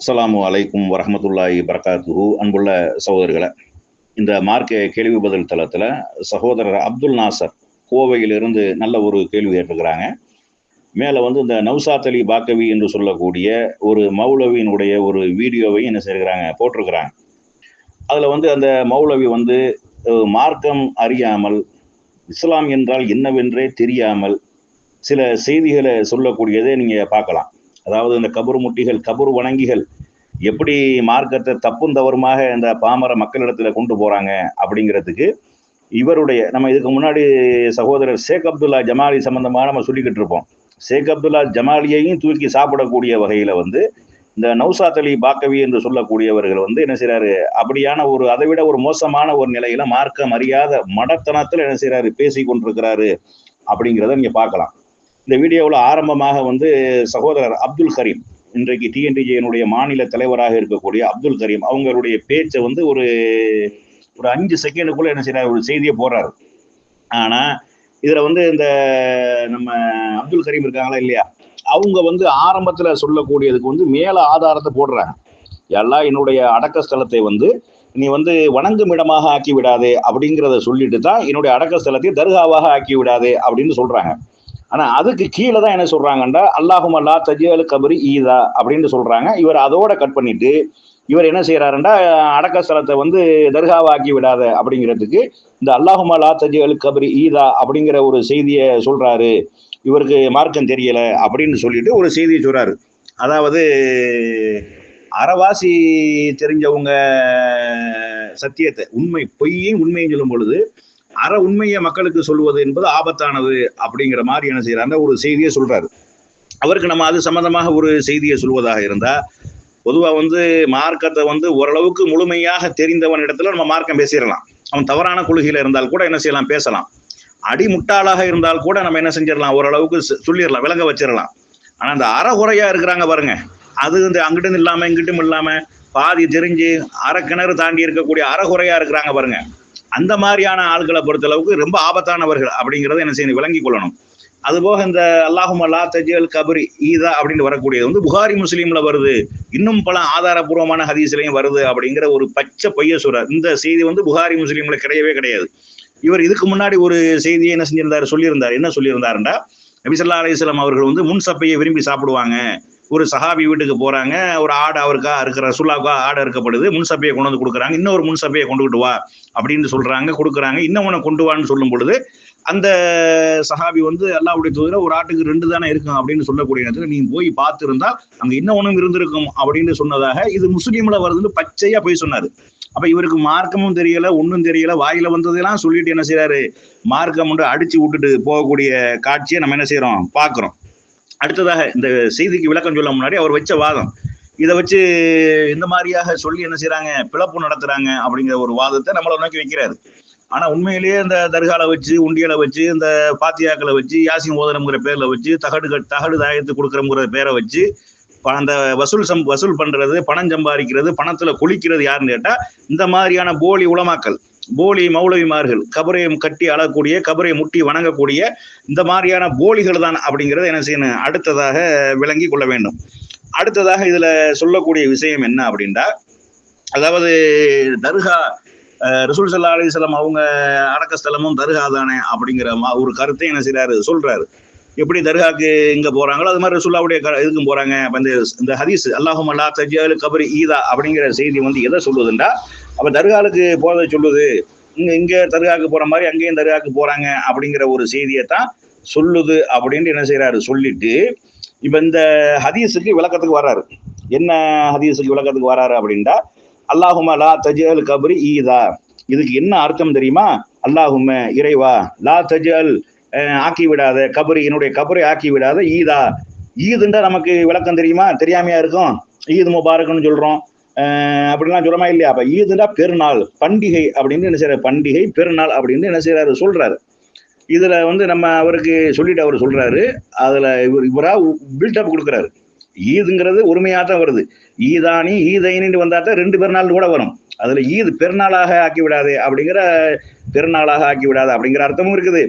அஸ்ஸலாமு அலைக்கும் வரமத்துல்லாஹி பரகாத்துஹு அன்புள்ள சகோதரர்களை இந்த மார்க்க கேள்வி பதில் தளத்தில் சகோதரர் அப்துல் நாசர் கோவையிலிருந்து நல்ல ஒரு கேள்வி கேட்டிருக்கிறாங்க. மேலே வந்து இந்த நவ்சாத் அலி பாக்கவி என்று சொல்லக்கூடிய ஒரு மௌலவியினுடைய ஒரு வீடியோவை என்ன செய்கிறாங்க போட்டிருக்கிறாங்க. அதில் வந்து அந்த மௌலவி வந்து மார்க்கம் அறியாமல் இஸ்லாம் என்றால் என்னவென்றே தெரியாமல் சில செய்திகளை சொல்லக்கூடியதை நீங்கள் பார்க்கலாம். அதாவது இந்த கபரு முட்டிகள் கபரு வணங்கிகள் எப்படி மார்க்கத்தை தப்பும் தவறுமாக இந்த பாமர மக்களிடத்துல கொண்டு போறாங்க அப்படிங்கிறதுக்கு இவருடைய நம்ம இதுக்கு முன்னாடி சகோதரர் ஷேக் அப்துல்லா ஜமாலி சம்பந்தமாக நம்ம சொல்லிக்கிட்டு இருப்போம். ஷேக் அப்துல்லா ஜமாலியையும் தூக்கி சாப்பிடக்கூடிய வகையில வந்து இந்த நௌசாத் அலி பாக்கவி என்று சொல்லக்கூடியவர்கள் வந்து என்ன செய்யறாரு அப்படியான ஒரு அதை விட ஒரு மோசமான ஒரு நிலையில மார்க்கம் அறியாத மடத்தனத்தில் என்ன செய்யறாரு பேசி கொண்டிருக்கிறாரு அப்படிங்கிறத நீங்க பார்க்கலாம். இந்த வீடியோவில் ஆரம்பமாக வந்து சகோதரர் அப்துல் கரீம் இன்றைக்கு டிஎன்டிஜேனுடைய மாநில தலைவராக இருக்கக்கூடிய அப்துல் கரீம் அவங்களுடைய பேச்சை வந்து ஒரு ஒரு அஞ்சு செகண்டுக்குள்ள என்ன செய்யறாரு ஒரு செய்தியை போடுறாரு. ஆனா இதுல வந்து இந்த நம்ம அப்துல் கரீம் இருக்காங்களா இல்லையா? அவங்க வந்து ஆரம்பத்துல சொல்லக்கூடியதுக்கு வந்து மேல ஆதாரத்தை போடுறாங்க. எல்லாம் என்னுடைய அடக்க ஸ்தலத்தை வந்து நீ வந்து வணங்கும் இடமாக ஆக்கி விடாதே அப்படிங்கிறத சொல்லிட்டு தான் என்னுடைய அடக்க ஸ்தலத்தை தர்காவாக ஆக்கி விடாதே அப்படின்னு சொல்றாங்க. ஆனா அதுக்கு கீழே தான் என்ன சொல்றாங்கன்னா அல்லாஹும் அல்லா தஜியல் கபரி ஈதா அப்படின்னு சொல்றாங்க. இவர் அதோட கட் பண்ணிட்டு இவர் என்ன செய்யறாருண்டா அடக்க ஸ்தலத்தை வந்து தர்காவாக்கி விடாத அப்படிங்கிறதுக்கு இந்த அல்லாஹும் அல்லா தஜியல் கபரி ஈதா அப்படிங்கிற ஒரு செய்தியை சொல்றாரு. இவருக்கு மார்க்கம் தெரியல அப்படின்னு சொல்லிட்டு ஒரு செய்தியை சொல்றாரு. அதாவது அறவாசி தெரிஞ்சவங்க சத்தியத்தை உண்மை பொய்யும் உண்மையும் சொல்லும் பொழுது அற உண்மையை மக்களுக்கு சொல்வது என்பது ஆபத்தானது அப்படிங்கிற மாதிரி என்ன செய்யறாங்க ஒரு செய்தியை சொல்றாரு. அவருக்கு நம்ம அது சம்பந்தமாக ஒரு செய்தியை சொல்வதாக இருந்தா பொதுவா வந்து மார்க்கத்தை வந்து ஓரளவுக்கு முழுமையாக தெரிந்தவன் இடத்துல நம்ம மார்க்கம் பேசிடலாம். அவன் தவறான கொள்கையில இருந்தால் கூட என்ன செய்யலாம்? பேசலாம். அடிமுட்டாளாக இருந்தால் கூட நம்ம என்ன செஞ்சிடலாம்? ஓரளவுக்கு சொல்லிடலாம் விளங்க வச்சிடலாம். ஆனா அந்த அறகுறையா இருக்கிறாங்க பாருங்க. அது வந்து அங்கிட்டும் இல்லாம இங்கிட்டும் இல்லாம பாதி தெரிஞ்சு அரை கிணறு தாண்டி இருக்கக்கூடிய அறகுறையா இருக்கிறாங்க பாருங்க. அந்த மாதிரியான ஆள்களை பொறுத்தளவுக்கு ரொம்ப ஆபத்தானவர்கள் அப்படிங்கிறத என்ன செய்யணும் விளங்கிக் கொள்ளணும். அதுபோக இந்த அல்லாஹும் அல்லா தஜல் கபரி ஈதா அப்படின்னு வரக்கூடியது வந்து புகாரி முஸ்லீம்ல வருது. இன்னும் பல ஆதாரபூர்வமான ஹதீஸ்லையும் வருது அப்படிங்கிற ஒரு பச்சை பொய்ய சொல்றார் இந்த செய்தி வந்து புகாரி முஸ்லீம்ல கிடையவே கிடையாது. இவர் இதுக்கு முன்னாடி ஒரு செய்தியை என்ன செஞ்சிருந்தாரு சொல்லியிருந்தார். என்ன சொல்லியிருந்தாருண்டா நபிசல்லா அலிஸ்லாம் அவர்கள் வந்து முன் சப்பையை விரும்பி சாப்பிடுவாங்க. ஒரு சஹாபி வீட்டுக்கு போறாங்க ஒரு ஆடு அவருக்கா இருக்கிற ரசுல்லாவுக்கா ஆடு அறுக்கப்படுது முன்சபையை கொண்டு வந்து கொடுக்குறாங்க இன்னொரு முன் சப்பையை கொண்டுகிட்டு வா அப்படின்னு சொல்றாங்க கொடுக்குறாங்க இன்னொன்னு கொண்டு வான்னு சொல்லும் பொழுது அந்த சஹாபி வந்து அல்லாவுடைய தூதர ஒரு ஆட்டுக்கு ரெண்டு தானே இருக்கும் அப்படின்னு சொல்லக்கூடிய நேரத்தில் நீ போய் பார்த்துருந்தா அங்க இன்னொன்னும் இருந்திருக்கும் அப்படின்னு சொன்னதாக இது முஸ்லீம்ல வருதுன்னு பச்சையா போய் சொன்னாரு. அப்ப இவருக்கு மார்க்கமும் தெரியல ஒன்றும் தெரியல வாயில வந்ததெல்லாம் சொல்லிட்டு என்ன செய்யறாரு மார்க்கம் வந்து அடிச்சு விட்டுட்டு போகக்கூடிய காட்சியை நம்ம என்ன செய்யறோம் பாக்குறோம் அடுத்ததாக இந்த செய்திக்கு விளக்கம் சொல்ல முன்னாடி அவர் வச்ச வாதம். இதை வச்சு இந்த மாதிரியாக சொல்லி என்ன செய்யறாங்க பிளப்பு நடத்துறாங்க அப்படிங்கிற ஒரு வாதத்தை நம்மளை நோக்கி வைக்கிறாரு. ஆனா உண்மையிலேயே இந்த தர்கால வச்சு உண்டியலை வச்சு இந்த பாத்தியாக்களை வச்சு யாசின் ஓதனம்ங்கிற பேர்ல வச்சு தகடு தகடு தாயத்து கொடுக்குறோங்கிற பேரை வச்சு ப- அந்த வசூல் சம் வசூல் பண்றது பணம் சம்பாதிக்கிறது பணத்துல குளிக்கிறது யாருன்னு கேட்டா இந்த மாதிரியான போலி உலமாக்கள். போலி மௌலவிமார்கள் கபரையும் கட்டி அழக்கூடிய கபரை முட்டி வணங்கக்கூடிய இந்த மாதிரியான போலிகள் தான் அப்படிங்கிறத என்ன செய்யணும்? அடுத்ததாக விளங்கி கொள்ள வேண்டும். அடுத்ததாக இதுல சொல்லக்கூடிய விஷயம் என்ன அப்படின்னா அதாவது தர்கா ரசூல் சல்லா அலிஸ்லாம் அவங்க அடக்க ஸ்தலமும் தர்கா தானே அப்படிங்கிற மா- ஒரு கருத்தை என்ன செய்யறாரு சொல்றாரு. எப்படி தர்காக்கு இங்க போறாங்களோ அது மாதிரி ரசுல்லாவுடைய க- இதுக்கும் போறாங்க. வந்து இந்த ஹதீஸ் அல்லாஹும் அல்லா தஜ்ஜாலு கபரி ஈதா அப்படிங்கிற செய்தி வந்து எதை சொல்லுதுண்டா அப்ப தர்காலுக்கு போறதை சொல்லுது. இங்க இங்க தர்காக்கு போற மாதிரி அங்கேயும் தர்காக்கு போறாங்க அப்படிங்கிற ஒரு செய்தியை தான் சொல்லுது அப்படின்னு என்ன செய்யறாரு சொல்லிட்டு இப்ப இந்த ஹதீஸுக்கு விளக்கத்துக்கு வர்றாரு. என்ன ஹதீஸுக்கு விளக்கத்துக்கு வர்றாரு அப்படின்டா அல்லாஹுமா லா தஜல் கபரி ஈதா இதுக்கு என்ன அர்த்தம் தெரியுமா? அல்லாஹும இறைவா லா தஜல் ஆக்கி விடாத கபரி என்னுடைய கபரை ஆக்கி விடாத ஈதா. ஈதுண்டா நமக்கு விளக்கம் தெரியுமா? தெரியாமையா இருக்கும்? ஈது முபாரக்குன்னு சொல்றோம். அப்படிலாம் சொல்லமா இல்லையா? அப்ப ஈதுண்டா பெருநாள் பண்டிகை அப்படின்னு என்ன செய்யறாரு பண்டிகை பெருநாள் அப்படின்னு என்ன செய்யறாரு சொல்றாரு. இதுல வந்து நம்ம அவருக்கு சொல்லிட்டு அவர் சொல்றாரு. அதுல இவர் இவரா பில்டப் கொடுக்குறாரு. ஈதுங்கிறது உரிமையா தான் வருது. ஈதானி ஈதைனின்னு வந்தா தான் ரெண்டு பெருநாள் கூட வரும். அதுல ஈது பெருநாளாக ஆக்கி விடாதே அப்படிங்கிற பெருநாளாக ஆக்கி விடாது அப்படிங்கிற அர்த்தமும் இருக்குது.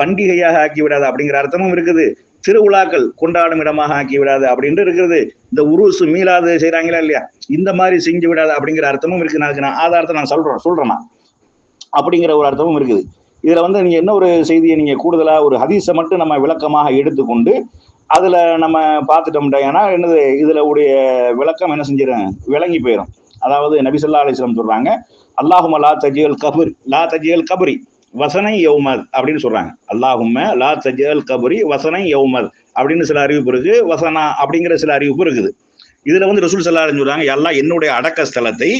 பண்டிகையாக ஆக்கிவிடாது அப்படிங்கிற அர்த்தமும் இருக்குது. திருவிழாக்கள் கொண்டாடும் இடமாக ஆக்கி விடாது அப்படின்ட்டு இருக்கிறது இந்த உருசு மீளாது செய்யறாங்களா இல்லையா? இந்த மாதிரி செஞ்சு விடாது அப்படிங்கிற அர்த்தமும் இருக்கு. நான் அதுக்கு நான் ஆதாரத்தை நான் சொல்றேன் சொல்றேன் அப்படிங்கிற ஒரு அர்த்தமும் இருக்குது. இதுல வந்து நீங்க என்ன ஒரு செய்தியை நீங்க கூடுதலா ஒரு ஹதீஸை மட்டும் நம்ம விளக்கமாக எடுத்துக்கொண்டு அதுல நம்ம பார்த்துட்டோம்டா ஏன்னா என்னது இதுல உடைய விளக்கம் என்ன செஞ்சிடும் விளங்கி போயிடும் அதாவது நபிசல்லா அலிஸ்லாம் சொல்றாங்க அல்லாஹும லா தஜியல் கபுர் லா தஜியல் கபுரி. வசனை யௌமத் அப்படின்னு சொல்றாங்க. அல்லாஹும்ம லா தஜல் கபுரி வசனை யௌமத் அப்படின்னு சில அறிவிப்பு இருக்கு. வசனா அப்படிங்கிற சில அறிவிப்பு இருக்குது. இதுல வந்து ரசூல் சல்லா சொல்றாங்க எல்லாம் என்னுடைய அடக்க ஸ்தலத்தை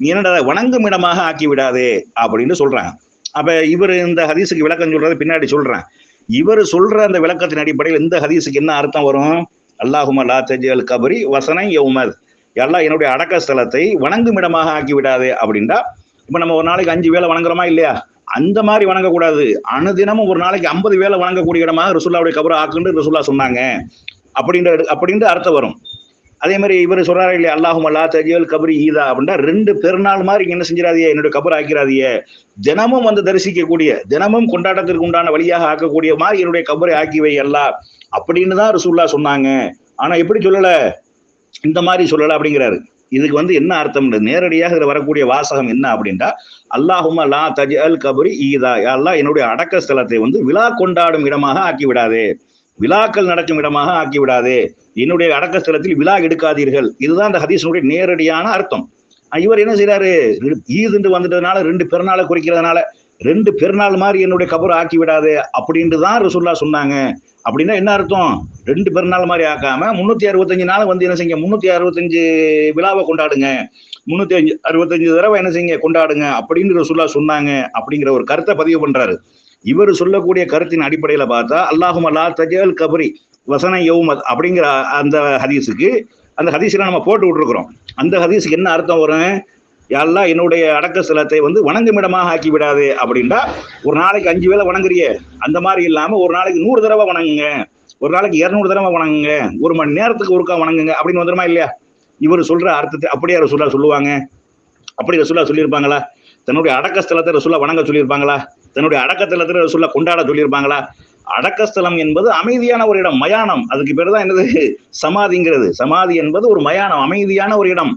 நீ என்னடா வணங்கும் இடமாக ஆக்கி விடாதே அப்படின்னு சொல்றாங்க. அப்ப இவர் இந்த ஹதீஸுக்கு விளக்கம் சொல்றது பின்னாடி சொல்றேன். இவர் சொல்ற அந்த விளக்கத்தின் அடிப்படையில் இந்த ஹதீஸுக்கு என்ன அர்த்தம் வரும்? அல்லாஹும லா தஜல் கபரி வசனை யௌமத் எல்லாம் என்னுடைய அடக்க ஸ்தலத்தை வணங்கும் இடமாக ஆக்கி விடாதே அப்படின்டா இப்போ நம்ம ஒரு நாளைக்கு அஞ்சு வேலை வணங்குறோமா இல்லையா? அந்த மாதிரி வணங்கக்கூடாது. அனுதினமும் ஒரு நாளைக்கு ஐம்பது வேலை வணங்கக்கூடிய இடமாக ரசுல்லாவுடைய கபரை ஆக்குன்னு ரசுல்லா சொன்னாங்க. அப்படின்ற அப்படின்ட்டு அர்த்தம் வரும். அதே மாதிரி இவர் சொல்றாரு இல்லையா அல்லாஹும் அல்லா தஜியல் கபரி ஈதா அப்படின்னா ரெண்டு பெருநாள் மாதிரி என்ன செஞ்சிடாதியே என்னுடைய கபர் ஆக்கிறாதிய தினமும் வந்து தரிசிக்கக்கூடிய தினமும் கொண்டாட்டத்திற்கு உண்டான வழியாக ஆக்கக்கூடிய மாதிரி என்னுடைய கபரை ஆக்கிவை அல்லா அப்படின்னு தான் ரசூல்லா சொன்னாங்க. ஆனா எப்படி சொல்லல? இந்த மாதிரி சொல்லல அப்படிங்கிறாரு. இதுக்கு வந்து என்ன அர்த்தம் நேரடியாக இதில் வரக்கூடிய வாசகம் என்ன அப்படின்டா அல்லாஹும் லா தஜ் அல் கபரி ஈதா. அல்லாஹ் என்னுடைய அடக்க ஸ்தலத்தை வந்து விழா கொண்டாடும் இடமாக ஆக்கி விடாதே விழாக்கள் நடக்கும் இடமாக ஆக்கி விடாதே என்னுடைய அடக்க ஸ்தலத்தில் விழா எடுக்காதீர்கள். இதுதான் அந்த ஹதீஸனுடைய நேரடியான அர்த்தம். இவர் என்ன செய்யறாரு ஈதுன்னு வந்துட்டதுனால ரெண்டு பெருநாளை குறிக்கிறதுனால ரெண்டு பெருநாள் மாதிரி என்னுடைய கபர் ஆக்கி விடாது அப்படின்ட்டு தான் ரசுல்லா சொன்னாங்க. அப்படின்னா என்ன அர்த்தம்? ரெண்டு பெருநாள் மாதிரி ஆக்காம முன்னூத்தி அறுபத்தஞ்சு நாள் வந்து என்ன செய்யுங்க? முன்னூத்தி அறுபத்தஞ்சு விழாவை கொண்டாடுங்க. முன்னூத்தி அஞ்சு அறுபத்தஞ்சு தடவை என்ன செய்யுங்க? கொண்டாடுங்க அப்படின்னு ரசுல்லா சொன்னாங்க அப்படிங்கிற ஒரு கருத்தை பதிவு பண்றாரு. இவர் சொல்லக்கூடிய கருத்தின் அடிப்படையில பார்த்தா அல்லாஹும் அல்லா தஜல் கபரி வசன யௌமத் அப்படிங்கிற அந்த ஹதீஸுக்கு அந்த ஹதீஸ்ல நம்ம போட்டு விட்டுருக்குறோம். அந்த ஹதீஸுக்கு என்ன அர்த்தம் வரும்? எல்லாம் என்னுடைய அடக்க ஸ்தலத்தை வந்து வணங்கும் இடமாக ஆக்கி விடாது அப்படின்னா ஒரு நாளைக்கு அஞ்சு வேளை வணங்குறிய. அந்த மாதிரி இல்லாம ஒரு நாளைக்கு நூறு தடவை வணங்குங்க. ஒரு நாளைக்கு இரநூறு தடவை வணங்குங்க. ஒரு மணி நேரத்துக்கு ஒருக்கா வணங்குங்க அப்படின்னு வந்துருமா இல்லையா? இவர் சொல்ற அர்த்தத்தை அப்படியே ரசூல்லா சொல்லுவாங்க. அப்படி ரசூல்லா சொல்லியிருப்பாங்களா? தன்னுடைய அடக்க ஸ்தலத்தை ரசூல்லா வணங்க சொல்லியிருப்பாங்களா? தன்னுடைய அடக்கத்தலத்தில் ரசூல்லா கொண்டாட சொல்லியிருப்பாங்களா? அடக்கஸ்தலம் என்பது அமைதியான ஒரு இடம் மயானம். அதுக்கு பேர் தான் என்னது? சமாதிங்கிறது. சமாதி என்பது ஒரு மயானம் அமைதியான ஒரு இடம்.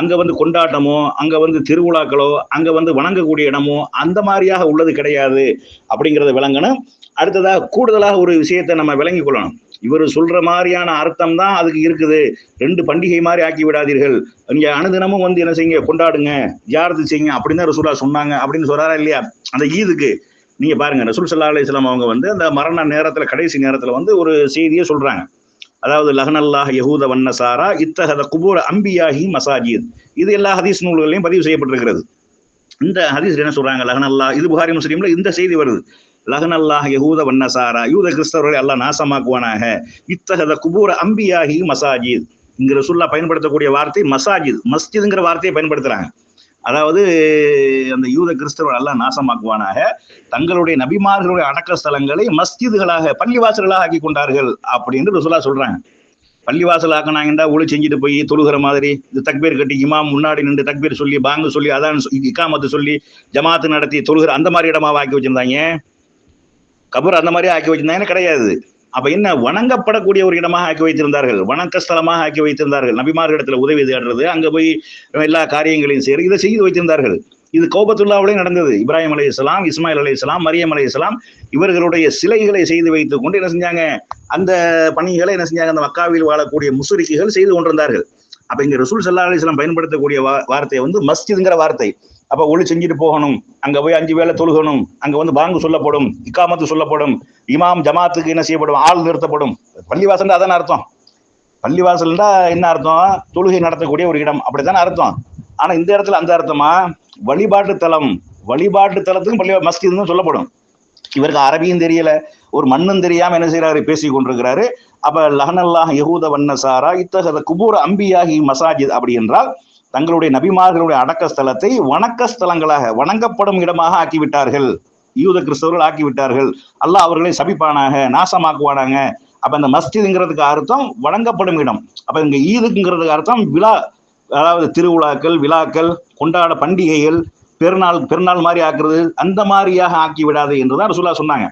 அங்க வந்து கொண்டாட்டமோ அங்க வந்து திருவிழாக்களோ அங்க வந்து வணங்கக்கூடிய இடமோ அந்த மாதிரியாக உள்ளது கிடையாது அப்படிங்கிறத விளங்கணும். அடுத்ததாக கூடுதலாக ஒரு விஷயத்தை நம்ம விளங்கி கொள்ளணும். இவர் சொல்ற மாதிரியான அர்த்தம் தான் அதுக்கு இருக்குது. ரெண்டு பண்டிகை மாதிரி ஆக்கி விடாதீர்கள். இங்க அனுதினமும் வந்து என்ன செய்யுங்க கொண்டாடுங்க. ஜியாரத்து செய்யுங்க அப்படின்னு தான் ரசூலா சொன்னாங்க அப்படின்னு சொல்றாரா இல்லையா? அந்த ஈதுக்கு. நீங்க பாருங்க ரசூல் சல்லா அலிஸ்லாம் அவங்க வந்து அந்த மரண நேரத்துல கடைசி நேரத்துல வந்து ஒரு செய்தியை சொல்றாங்க. அதாவது லஹனல்லாஹ் யகூத வன்னசாரா இத்தகத குபூர் அம்பியாஹி மசாஜித். இது எல்லா ஹதீஸ் நூல்களையும் பதிவு செய்யப்பட்டிருக்கிறது. இந்த ஹதீஸ் என்ன சொல்றாங்க? லஹனல்லா இது புகாரி முஸ்லீம்ல இந்த செய்தி வருது. லஹனல்லாஹ் யஹூத வன்னசாரா யூத கிறிஸ்தவர்களை எல்லாம் நாசமாக்குவானாக. இத்தகத குபூர் அம்பியாஹி மசாஜித். இங்கிற சொல்லா பயன்படுத்தக்கூடிய வார்த்தை மசாஜித். மஸ்ஜித்ங்கிற வார்த்தையை பயன்படுத்துறாங்க. அதாவது அந்த யூத கிறிஸ்தவர்கள் எல்லாம் நாசமாக்குவானாக தங்களுடைய நபிமார்களுடைய அடக்க ஸ்தலங்களை மஸ்ஜிதுகளாக பள்ளிவாசல்களாக ஆக்கி கொண்டார்கள் அப்படின்னு ருசுலா சொல்றாங்க. பள்ளிவாசல் ஆக்கினாங்கடா ஒளி செஞ்சுட்டு போய் தொழுகிற மாதிரி இந்த தக்பீர் கட்டி இமாம் முன்னாடி நின்று தக்பீர் சொல்லி பாங்கு சொல்லி அதான் இக்காமத்து சொல்லி ஜமாத்து நடத்தி தொழுகிற அந்த மாதிரி இடமா ஆக்கி வச்சிருந்தாங்க? கபர் அந்த மாதிரி ஆக்கி வச்சிருந்தாங்கன்னு கிடையாது. அப்ப என்ன? வணங்கப்படக்கூடிய ஒரு இடமாக ஆக்கி வைத்திருந்தார்கள். வணக்க ஸ்தலமாக ஆக்கி வைத்திருந்தார்கள். நபிமார்களிடத்துல உதவி தேடுறது அங்க போய் எல்லா காரியங்களையும் செய்யறது இதை செய்து வைத்திருந்தார்கள். இது கோபத்துல்லாவிலையும் நடந்தது. இப்ராஹிம் அலி இஸ்லாம் இஸ்மாயில் அலி இஸ்லாம் மரியம் அலி இஸ்லாம் இவர்களுடைய சிலைகளை செய்து வைத்துக் கொண்டு என்ன செஞ்சாங்க? அந்த பணிகளை என்ன செஞ்சாங்க? அந்த மக்காவில் வாழக்கூடிய முசுரிக்குகள் செய்து கொண்டிருந்தார்கள். அப்ப இங்க ரசூல் சல்லா அலிஸ்லாம் பயன்படுத்தக்கூடிய வார்த்தை வந்து மஸ்ஜிதுங்கிற வார்த்தை. அப்ப ஒளி செஞ்சுட்டு போகணும். அங்க போய் அஞ்சு வேலை தொழுகணும். அங்க வந்து பாங்கு சொல்லப்படும் இக்காமத்து சொல்லப்படும் இமாம் ஜமாத்துக்கு என்ன செய்யப்படும் ஆள் நிறுத்தப்படும். பள்ளிவாசல் அதான அர்த்தம். பள்ளிவாசல்டா என்ன அர்த்தம்? தொழுகை நடத்தக்கூடிய ஒரு இடம். அப்படித்தானே அர்த்தம். ஆனா இந்த இடத்துல அந்த அர்த்தமா? வழிபாட்டு தலம். வழிபாட்டு தலத்துக்கும் பள்ளி மஸ்கிதுன்னு சொல்லப்படும். இவருக்கு அரபியும் தெரியல ஒரு மண்ணும் தெரியாம என்ன செய்யறாரு பேசி கொண்டிருக்கிறாரு. அப்ப லஹனல்லாஹ் யகூத வண்ணசாரா இத்தகத குபூர் அம்பியாகி மசாஜித் அப்படி என்றால் தங்களுடைய நபிமார்களுடைய அடக்க ஸ்தலத்தை வணக்க ஸ்தலங்களாக வணங்கப்படும் இடமாக ஆக்கிவிட்டார்கள். யூத கிறிஸ்தவர்கள் ஆக்கிவிட்டார்கள். அல்லாஹ் அவர்களை சபிப்பானாக நாசமாக்குவானாங்க அப்ப இந்த மஸ்ஜிதுங்கிறதுக்கு அர்த்தம் வணங்கப்படும் இடம். அப்ப இங்க ஈதுக்குங்கிறதுக்கு அர்த்தம் விழா அதாவது திருவிழாக்கள் விழாக்கள் கொண்டாட பண்டிகைகள் பெருநாள் பெருநாள் மாதிரி ஆக்குறது அந்த மாதிரியாக ஆக்கி விடாது என்றுதான் ரசூலா சொன்னாங்க.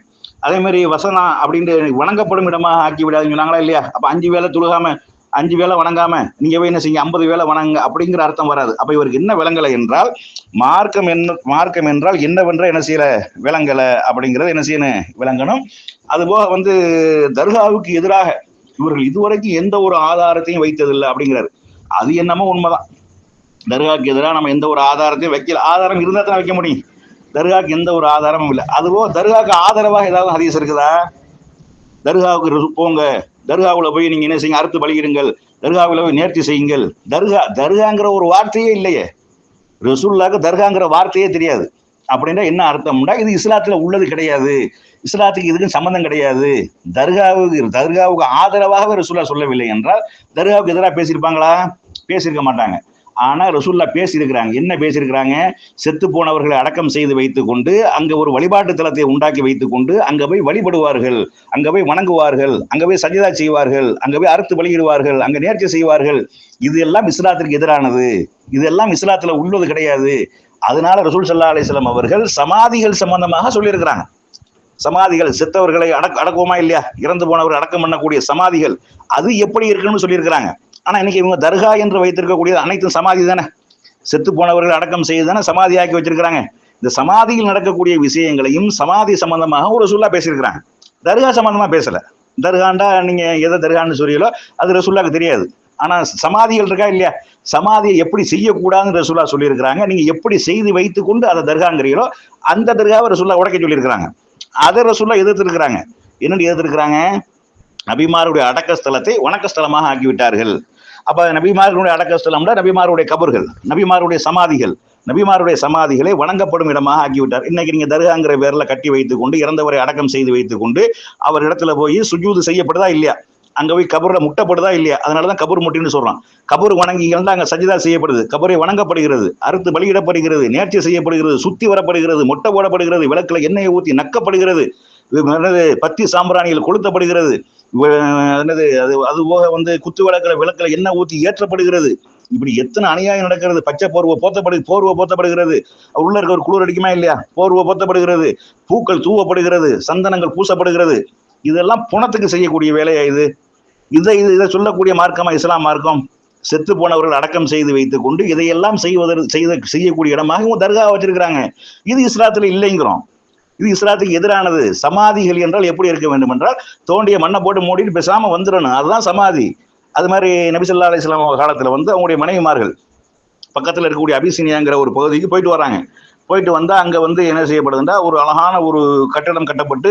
அதே மாதிரி வசனா அப்படின்ட்டு வணங்கப்படும் இடமாக ஆக்கி விடாதுன்னு சொன்னாங்களா இல்லையா? அப்ப அஞ்சு வேளை துழுகாம அஞ்சு வேலை வணங்காம நீங்க போய் என்ன செய்யுங்க ஐம்பது வேலை வணங்க அப்படிங்கிற அர்த்தம் வராது. அப்ப இவருக்கு என்ன விளங்கலை என்றால் மார்க்கம் என்ன மார்க்கம் என்றால் என்னவென்ற என்ன செய்யல? விளங்கலை அப்படிங்கிறது என்ன செய்யணும்? விளங்கணும். அதுபோக வந்து தர்காவுக்கு எதிராக இவர்கள் இதுவரைக்கும் எந்த ஒரு ஆதாரத்தையும் வைத்ததில்லை அப்படிங்கிறாரு. அது என்னமோ உண்மைதான். தர்காவுக்கு எதிராக நம்ம எந்த ஒரு ஆதாரத்தையும் வைக்கல. ஆதாரம் இருந்தா தான் வைக்க முடியும். தர்காவுக்கு எந்த ஒரு ஆதாரமும் இல்லை. அதுபோக தர்காவுக்கு ஆதரவாக ஏதாவது ஹதீஸ் இருக்குதா? தர்காவுக்கு போங்க. தர்காவில் போய் நீங்கள் என்ன செய்யுங்க? அறுத்து பலியிடுங்கள். தர்காவில் போய் நேர்த்தி செய்யுங்கள். தர்கா தர்காங்கிற ஒரு வார்த்தையே இல்லையே. ரசூல்லாக்கு தர்காங்கிற வார்த்தையே தெரியாது. அப்படின்னா என்ன அர்த்தம்னா இது இஸ்லாத்தில் உள்ளது கிடையாது. இஸ்லாத்துக்கு இதுக்கும் சம்மந்தம் கிடையாது. தர்காவுக்கு தர்காவுக்கு ஆதரவாகவே ரசூல்லா சொல்லவில்லை என்றால் தர்காவுக்கு எதிராக பேசியிருப்பாங்களா? பேசியிருக்க மாட்டாங்க. ஆனா ரசூல்லா பேசியிருக்கிறாங்க. என்ன பேசியிருக்கிறாங்க? செத்து போனவர்களை அடக்கம் செய்து வைத்துக் கொண்டு அங்க ஒரு வழிபாட்டு தலத்தை உண்டாக்கி வைத்துக் கொண்டு அங்க போய் வழிபடுவார்கள். அங்க போய் வணங்குவார்கள். அங்க போய் சஜிதா செய்வார்கள். அங்க போய் அறுத்து வழியிடுவார்கள் அங்க நேர்ச்சி செய்வார்கள். இது எல்லாம் இஸ்லாத்திற்கு எதிரானது. இதெல்லாம் இஸ்லாத்துல உள்ளது கிடையாது. அதனால ரசூல் சல்லா அலிஸ்லாம் அவர்கள் சமாதிகள் சம்பந்தமாக சொல்லியிருக்கிறாங்க. சமாதிகள் செத்தவர்களை அடக் அடக்குவோமா இல்லையா? இறந்து போனவர்கள் அடக்கம் பண்ணக்கூடிய சமாதிகள். அது எப்படி இருக்குன்னு சொல்லியிருக்கிறாங்க. ஆனா இன்னைக்கு இவங்க தர்கா என்று வைத்திருக்கக்கூடிய அனைத்தும் சமாதி தானே? செத்து போனவர்கள் அடக்கம் செய்து தானே சமாதி ஆக்கி வச்சிருக்கிறாங்க. இந்த சமாதியில் நடக்கக்கூடிய விஷயங்களையும் சமாதி சம்பந்தமாக ஒரு சொல்லா பேசியிருக்கிறாங்க. தர்கா சம்பந்தமா பேசல. தர்காண்டா நீங்க எதை தர்கான்னு சொல்றீங்களோ அது ரசூல்லாக்கு தெரியாது. ஆனா சமாதிகள் இருக்கா இல்லையா? சமாதியை எப்படி செய்யக்கூடாதுன்னு ரசூல்லா சொல்லியிருக்கிறாங்க. நீங்க எப்படி செய்து வைத்து கொண்டு அதை தர்காங்கிறீங்களோ அந்த தர்காவை ரசூல்லா உடைக்க சொல்லியிருக்கிறாங்க. அதை ரசூல்லா எதிர்த்திருக்கிறாங்க. என்னென்னு எதிர்த்திருக்கிறாங்க? நபிமாருடைய அடக்க ஸ்தலத்தை வணக்க ஸ்தலமாக ஆக்கிவிட்டார்கள். அப்போ நபிமார்களுடைய அடக்கஸ்தலம்னா நபிமாருடைய கபர்கள் நபிமாருடைய சமாதிகள் நபிமாருடைய சமாதிகளை வணங்கப்படும் இடமாக ஆக்கிவிட்டார். இன்னைக்கு நீங்க தர்காங்கிற பேரில் கட்டி வைத்துக்கொண்டு இறந்தவரை அடக்கம் செய்து வைத்துக்கொண்டு அவர் இடத்துல போய் சுஜூது செய்யப்படுதா இல்லையா? அங்கே போய் கபூரில் முட்டப்படுதா இல்லையா? அதனாலதான் கபர் முட்டின்னு சொல்கிறான் கபர் வணங்கிகள் அங்கே சஜிதா செய்யப்படுது. கபரை வணங்கப்படுகிறது அறுத்து பலியிடப்படுகிறது நேர்ச்சி செய்யப்படுகிறது சுத்தி வரப்படுகிறது முட்டை போடப்படுகிறது விளக்கில் எண்ணெயை ஊற்றி நக்கப்படுகிறது என்னது பத்தி சாம்பிராணிகள் கொளுத்தப்படுகிறது என்னது அது அது போக வந்து குத்து விளக்கில் விளக்கில் என்ன ஊற்றி ஏற்றப்படுகிறது? இப்படி எத்தனை அநியாயம் நடக்கிறது? பச்சை போர்வை போத்தப்படு போர்வை போத்தப்படுகிறது. உள்ள இருக்க ஒரு குளிர் அடிக்குமா இல்லையா? போர்வை போத்தப்படுகிறது. பூக்கள் தூவப்படுகிறது சந்தனங்கள் பூசப்படுகிறது. இதெல்லாம் புணத்துக்கு செய்யக்கூடிய வேலையா இது? இதை இது இதை சொல்லக்கூடிய மார்க்கமா இஸ்லாம் மார்க்கம்? செத்து போனவர்கள் அடக்கம் செய்து வைத்துக் கொண்டு இதையெல்லாம் செய்வதற்கு செய்த செய்யக்கூடிய இடமாக தர்கா வச்சிருக்கிறாங்க. இது இஸ்லாத்துல இல்லைங்கிறோம். இது இஸ்லாத்துக்கு எதிரானது. சமாதிகள் என்றால் எப்படி இருக்க வேண்டும் என்றால் தோண்டிய மண்ணை போட்டு மூடிட்டு பேசாம வந்துடணும். அதுதான் சமாதி. அது மாதிரி நபிசல்லா அலிஸ்லாம் காலத்துல வந்து அவங்களுடைய மனைவிமார்கள் பக்கத்தில் இருக்கக்கூடிய அபிசினியாங்கிற ஒரு பகுதிக்கு போயிட்டு வராங்க. போயிட்டு வந்தால் அங்கே வந்து என்ன செய்யப்படுதுன்னா ஒரு அழகான ஒரு கட்டடம் கட்டப்பட்டு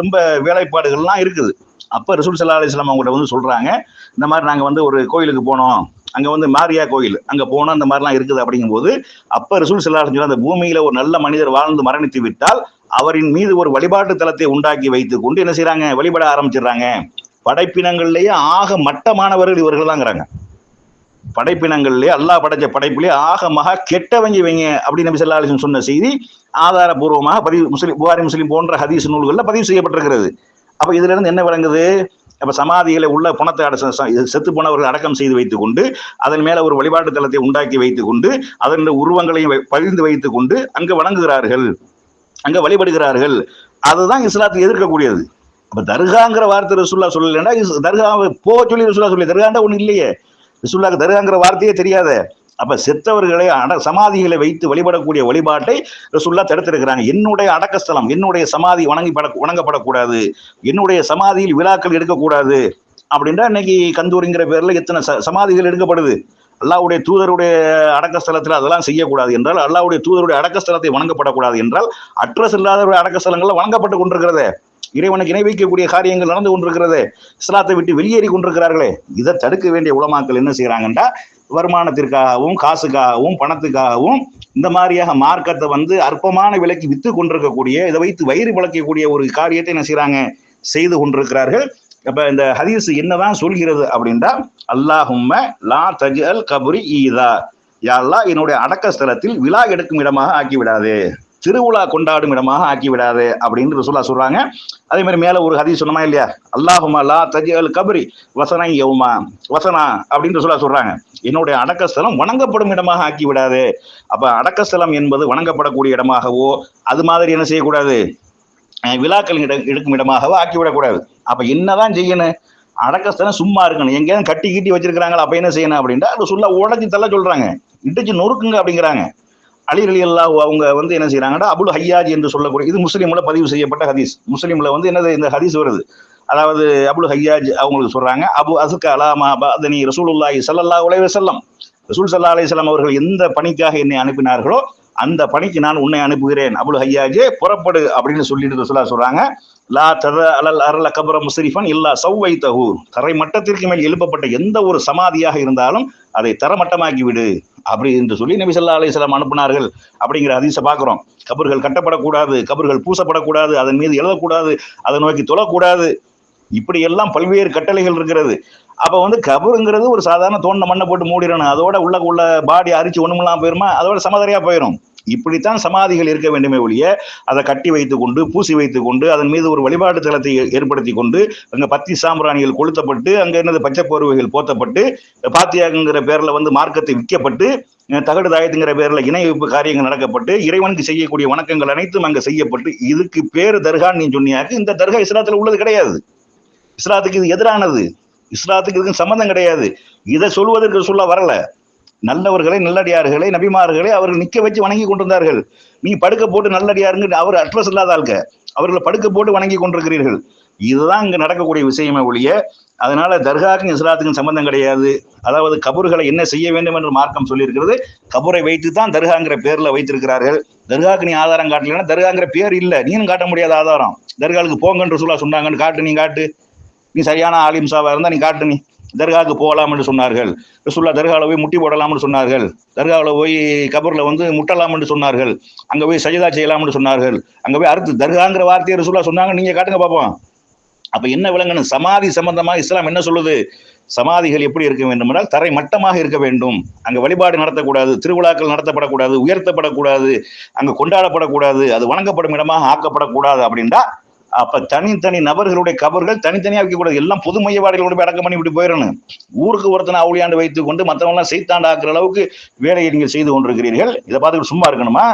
ரொம்ப வேலைப்பாடுகள்லாம் இருக்குது. அப்போ ரசூல் சல்லா அலிஸ்லாம் அவங்கள்ட்ட வந்து சொல்கிறாங்க இந்த மாதிரி நாங்கள் வந்து ஒரு கோயிலுக்கு போனோம். அங்கே வந்து மாரியா கோயில் அங்கே போனோம் அந்த மாதிரிலாம் இருக்குது அப்படிங்கும்போது அப்போ ரசூல் சல்லா அலிஸ்லாம் அந்த பூமியில் ஒரு நல்ல மனிதர் வாழ்ந்து மரணித்து விட்டால் அவரின் மீது ஒரு வழிபாட்டு தலத்தை உண்டாக்கி வைத்துக் கொண்டு என்ன செய்யறாங்க வழிபட ஆரம்பிச்சிடுறாங்க. படைப்பினங்கள்லேயே ஆக மட்டமானவர்கள் இவர்கள் தாங்கிறாங்க படைப்பினங்கள்லயே அல்லாஹ் படைச்ச படைப்புலயே ஆக மகா கெட்டவங்க இவங்க அப்படின்னு நபி சொல்லா அலிசன் சொன்ன செய்தி ஆதாரபூர்வமாக பதிவு முஸ்லீம் புகாரி முஸ்லீம் போன்ற ஹதீஸ் நூல்களில் பதிவு செய்யப்பட்டிருக்கிறது. அப்போ இதுல இருந்து என்ன விளங்குது? அப்ப சமாதிகளை உள்ள புணத்தை அட செத்து போனவர்கள் அடக்கம் செய்து வைத்துக் கொண்டு அதன் மேல ஒரு வழிபாட்டு தலத்தை உண்டாக்கி வைத்துக் கொண்டு அதன் உருவங்களையும் வை- பதிந்து வைத்துக் கொண்டு அங்கு வணங்குகிறார்கள். அங்க வழிபடுகிறார்கள். அதுதான் இஸ்லாத்தை எதிர்க்கக்கூடியது. அப்ப தர்காங்கிற வார்த்தை ரசுல்லா சொல்லலைன்னா இஸ்- தர்காவை சொல்லி ரசுல்லா சொல்லி தர்காண்டா ஒண்ணு இல்லையே. ரசுல்லாக்கு தர்காங்கிற வார்த்தையே தெரியாத. அப்ப செத்தவர்களை அட சமாதிகளை வைத்து வழிபடக்கூடிய வழிபாட்டை ரசுல்லா தடுத்திருக்கிறாங்க. என்னுடைய அடக்கஸ்தலம் என்னுடைய சமாதி வணங்கிப்பட வணங்கப்படக்கூடாது. என்னுடைய சமாதியில் விழாக்கள் எடுக்கக்கூடாது. அப்படின்றா இன்னைக்கு கந்தூரிங்கிற பேர்ல எத்தனை ச- சமாதிகள் எடுக்கப்படுது? அல்லாவுடைய தூதருடைய அடக்கஸ்தலத்தில் அதெல்லாம் செய்யக்கூடாது என்றால் அல்லாவுடைய தூதருடைய அடக்கஸ்தலத்தை வணங்கப்படக்கூடாது என்றால் அட்ரஸ் இல்லாதவருடைய அடக்கஸ்தலங்கள்ல வணங்கப்பட்டு கொண்டிருக்கிறதே. இறைவனுக்கு இணை வைக்கக்கூடிய காரியங்கள் நடந்து கொண்டிருக்கிறது. இஸ்லாத்தை விட்டு வெளியேறி கொண்டிருக்கிறார்களே இதை தடுக்க வேண்டிய உலமாக்கள் என்ன செய்யறாங்கன்னா வருமானத்திற்காகவும் காசுக்காகவும் பணத்துக்காகவும் இந்த மாதிரியாக மார்க்கத்தை வந்து அற்பமான விலைக்கு வித்து கொண்டிருக்கக்கூடிய இதை வைத்து வயிறு பிழைக்கக்கூடிய ஒரு காரியத்தை என்ன செய்யறாங்க செய்து கொண்டிருக்கிறார்கள். அப்ப இந்த ஹதீஸ் என்னதான் சொல்கிறது அப்படின்றா அல்லாஹும்ம லா தஜ்அல் கபுரி ஈதா. யா அல்லாஹ் என்னுடைய அடக்க ஸ்தலத்தில் விழா எடுக்கும் இடமாக ஆக்கிவிடாது திருவிழா கொண்டாடும் இடமாக ஆக்கிவிடாது அப்படின்னு ரசூலா சொல்றாங்க. அதே மாதிரி மேல ஒரு ஹதீஸ் சொன்னமா இல்லையா? அல்லாஹுமா லா தஜ்அல் கபரி வசனா யவுமா வசனா அப்படின்னு ரசூலா சொல்றாங்க. என்னுடைய அடக்கஸ்தலம் வணங்கப்படும் இடமாக ஆக்கி விடாது அப்ப அடக்கஸ்தலம் என்பது வணங்கப்படக்கூடிய இடமாகவோ அது மாதிரி என்ன செய்யக்கூடாது? விழாக்கள் இடம் எடுக்கும் இடமாகவோ ஆக்கிவிடக்கூடாது. அப்ப என்னதான் செய்யணும்? அடக்கஸ்தான சும்மா இருக்கணும். எங்கேயாவது கட்டி கீட்டி வச்சிருக்கிறாங்களா? அப்ப என்ன செய்யணும் அப்படின்ட்டு அது சொல்ல உடச்சி தள்ள சொல்றாங்க. இடிச்சு நொறுக்குங்க அப்படிங்கிறாங்க. அலி அலி அவங்க வந்து என்ன செய்யறாங்கன்னா அபுல் ஹையாஜ் என்று சொல்லக்கூடிய இது முஸ்லீம்ல பதிவு செய்யப்பட்ட ஹதீஸ். முஸ்லீம்ல வந்து என்னது இந்த ஹதீஸ் வருது. அதாவது அபுல் ஹையாஜ் அவங்களுக்கு சொல்றாங்க அபு அசுக்க அலாமா பதனி ரசூலுல்லாஹி ஸல்லல்லாஹு உலக செல்லம் ரசூல் சல்லா அலைஹி செல்லம் அவர்கள் எந்த பணிக்காக என்னை அனுப்பினார்களோ அந்த பணிக்கு நான் உன்னை அனுப்புகிறேன். அபுல் ஹையாஜே புறப்படு அப்படின்னு சொல்லிட்டு சொல்ல சொல்றாங்க. லா தத அலல் அரல கபர முசரிஃபன் இல்லா சௌவை தஹூ தரை மட்டத்திற்கு மேல் எழுப்பப்பட்ட எந்த ஒரு சமாதியாக இருந்தாலும் அதை தரமட்டமாக்கி விடு அப்படி என்று சொல்லி நபி ஸல்லல்லாஹு அலைஹி அனுப்பினார்கள் அப்படிங்கிற அதிச பார்க்குறோம். கபர்கள் கட்டப்படக்கூடாது கபர்கள் பூசப்படக்கூடாது அதன் மீது எழுதக்கூடாது அதை நோக்கி தொழக்கூடாது. இப்படியெல்லாம் பல்வேறு கட்டளைகள் இருக்கிறது. அப்ப வந்து கபருங்கிறது ஒரு சாதாரண தோண்ட மண்ணை போட்டு மூடிடணும். அதோட உள்ள உள்ள பாடி அரிச்சு ஒண்ணுமெல்லாம் போயிருமா? அதோட சமதரையா போயிடும் இப்படித்தான் சமாதிகள் இருக்க வேண்டுமே ஒழிய அதை கட்டி வைத்து கொண்டு பூசி வைத்து கொண்டு அதன் மீது ஒரு வழிபாட்டு தளத்தை ஏற்படுத்தி கொண்டு அங்கே பத்தி சாம்பிராணிகள் கொளுத்தப்பட்டு அங்கே என்னது பச்சை போர்வைகள் போத்தப்பட்டு பாத்தியாகுங்கிற பேரில் வந்து மார்க்கத்தை விற்கப்பட்டு தகடு தாயத்துங்கிற பேரில் இணை வைப்பு காரியங்கள் நடக்கப்பட்டு இறைவனுக்கு செய்யக்கூடிய வணக்கங்கள் அனைத்தும் அங்கே செய்யப்பட்டு இதுக்கு பேர் தர்கான்னு நீ சொன்னியாக்கு இந்த தர்கா இஸ்லாத்தில் உள்ளது கிடையாது. இஸ்லாத்துக்கு இது எதிரானது. இஸ்லாத்துக்கு இதுக்கும் சம்பந்தம் கிடையாது. இதை சொல்வதற்கு சொல்ல வரல. நல்லவர்களை நல்லடியார்களை நபிமார்களை அவர்கள் நிக்க வச்சு வணங்கி கொண்டிருந்தார்கள். நீ படுக்க போட்டு நல்லடியாருங்க அவர் அட்ரஸ் இல்லாத ஆளுக்க அவர்களை படுக்க போட்டு வணங்கி கொண்டிருக்கிறீர்கள். இதுதான் இங்க நடக்கக்கூடிய விஷயமே ஒழிய அதனால தர்காக்கும் இஸ்லாத்துக்கும் சம்பந்தம் கிடையாது. அதாவது கபர்களை என்ன செய்ய வேண்டும் என்று மார்க்கம் சொல்லியிருக்கிறது. கபரை வைத்து தான் தர்காங்கிற பேர்ல வைத்திருக்கிறார்கள். தர்காக்கு நீ ஆதாரம் காட்டலைன்னா தர்காங்கிற பேர் இல்லை. நீனும் காட்ட முடியாத ஆதாரம். தர்காவுக்கு போங்கன்ற சொல்லா சொன்னாங்கன்னு காட்டு நீ காட்டு. நீ சரியான ஆலிம்சாவா இருந்தா நீ காட்டு நீ. தர்காவுக்கு போகலாம் என்று சொன்னார்கள். ரசூல்லா தர்காவில் போய் முட்டி போடலாம்னு சொன்னார்கள். தர்காவில் போய் கபூரில் வந்து முட்டலாம் என்று சொன்னார்கள். அங்கே போய் சஜிதா செய்யலாம்னு சொன்னார்கள். அங்கே போய் அறுத்து தர்காங்கிற வார்த்தையை ரசூல்லா சொன்னாங்க. நீங்க காட்டுங்க பார்ப்போம் அப்போ என்ன விலங்கணும் சமாதி சம்பந்தமாக இஸ்லாம் என்ன சொல்லுது? சமாதிகள் எப்படி இருக்க வேண்டும் என்றால் தரை மட்டமாக இருக்க வேண்டும். அங்கே வழிபாடு நடத்தக்கூடாது திருவிழாக்கள் நடத்தப்படக்கூடாது உயர்த்தப்படக்கூடாது அங்கே கொண்டாடப்படக்கூடாது அது வணங்கப்படும் இடமாக ஆக்கப்படக்கூடாது அப்படின்னா அப்ப தனித்தனி நபர்களுடைய கபர்கள் தனித்தனியா வைக்கக்கூடாது எல்லாம் பொது மையவாடிகளோட அடக்கம் பண்ணி இப்படி போயிடணும் ஊருக்கு ஒருத்தனை அவுளியாண்டு வைத்துக் கொண்டு மற்றவங்களாம் எல்லாம் செய்தாண்டாக்குற அளவுக்கு வேலையை நீங்கள் செய்து கொண்டிருக்கிறீர்கள். இதை பார்த்துட்டு சும்மா இருக்கணுமா?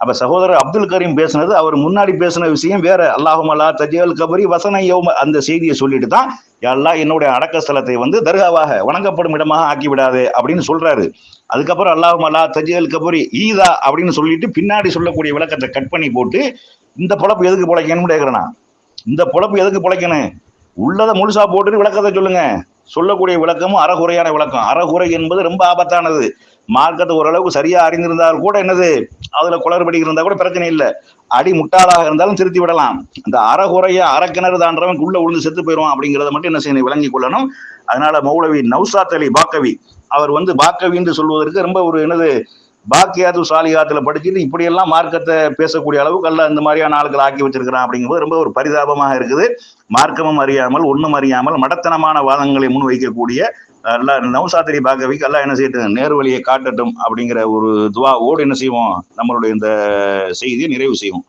அப்ப சகோதரர் அப்துல் கரீம் பேசினது அவர் முன்னாடி பேசின விஷயம் வேற. அல்லாஹும் அல்லா தஜியல் கபரி வசன யௌம அந்த செய்தியை சொல்லிட்டு தான் எல்லாம் என்னுடைய அடக்க ஸ்தலத்தை வந்து தர்காவாக வணங்கப்படும் இடமாக ஆக்கி விடாது அப்படின்னு சொல்றாரு. அதுக்கப்புறம் அல்லாஹும் அல்லா தஜியல் கபரி ஈதா அப்படின்னு சொல்லிட்டு பின்னாடி சொல்லக்கூடிய விளக்கத்தை கட் பண்ணி போட்டு இந்த பொழப்பு எதுக்கு பிழைக்கணும்னு கேட்கிறேன் இந்த பொழப்பு எதுக்கு பிழைக்கணும்? உள்ளதை முழுசா போட்டுட்டு விளக்கத்தை சொல்லுங்க. சொல்லக்கூடிய விளக்கமும் அறகுறையான விளக்கம். அறகுறை என்பது ரொம்ப ஆபத்தானது. மார்க்கத்தை ஓரளவுக்கு சரியா அறிந்திருந்தால் கூட என்னது? அதுல குளறுபடி இருந்தா கூட பிரச்சனை இல்லை. அடி முட்டாளாக இருந்தாலும் திருத்தி விடலாம். அந்த அறகுறைய அறக்கிணறு தாண்டவன் உள்ள உழுந்து செத்து போயிடும் அப்படிங்கிறத மட்டும் என்ன செய்யணும்? விளங்கி கொள்ளணும். அதனால மௌலவி நௌசாத் அலி பாக்கவி அவர் வந்து பாக்கவி என்று சொல்வதற்கு ரொம்ப ஒரு என்னது? பாக்கியாது சாலிகாத்துல படிச்சுட்டு இப்படியெல்லாம் மார்க்கத்தை பேசக்கூடிய அளவுக்கு அல்ல இந்த மாதிரியான ஆட்கள் ஆக்கி வச்சிருக்கிறான் அப்படிங்கும்போது ரொம்ப ஒரு பரிதாபமாக இருக்குது. மார்க்கமும் அறியாமல் ஒண்ணும் அறியாமல் மடத்தனமான வாதங்களை முன் வைக்கக்கூடிய நவசாத்திரி பாகவிக்கு எல்லாம் என்ன செய்யட்டும் நேர் வழியை காட்டட்டும் அப்படிங்கிற ஒரு துவா ஓடு என்ன செய்வோம்? நம்மளுடைய இந்த செய்தியை நிறைவு செய்வோம்.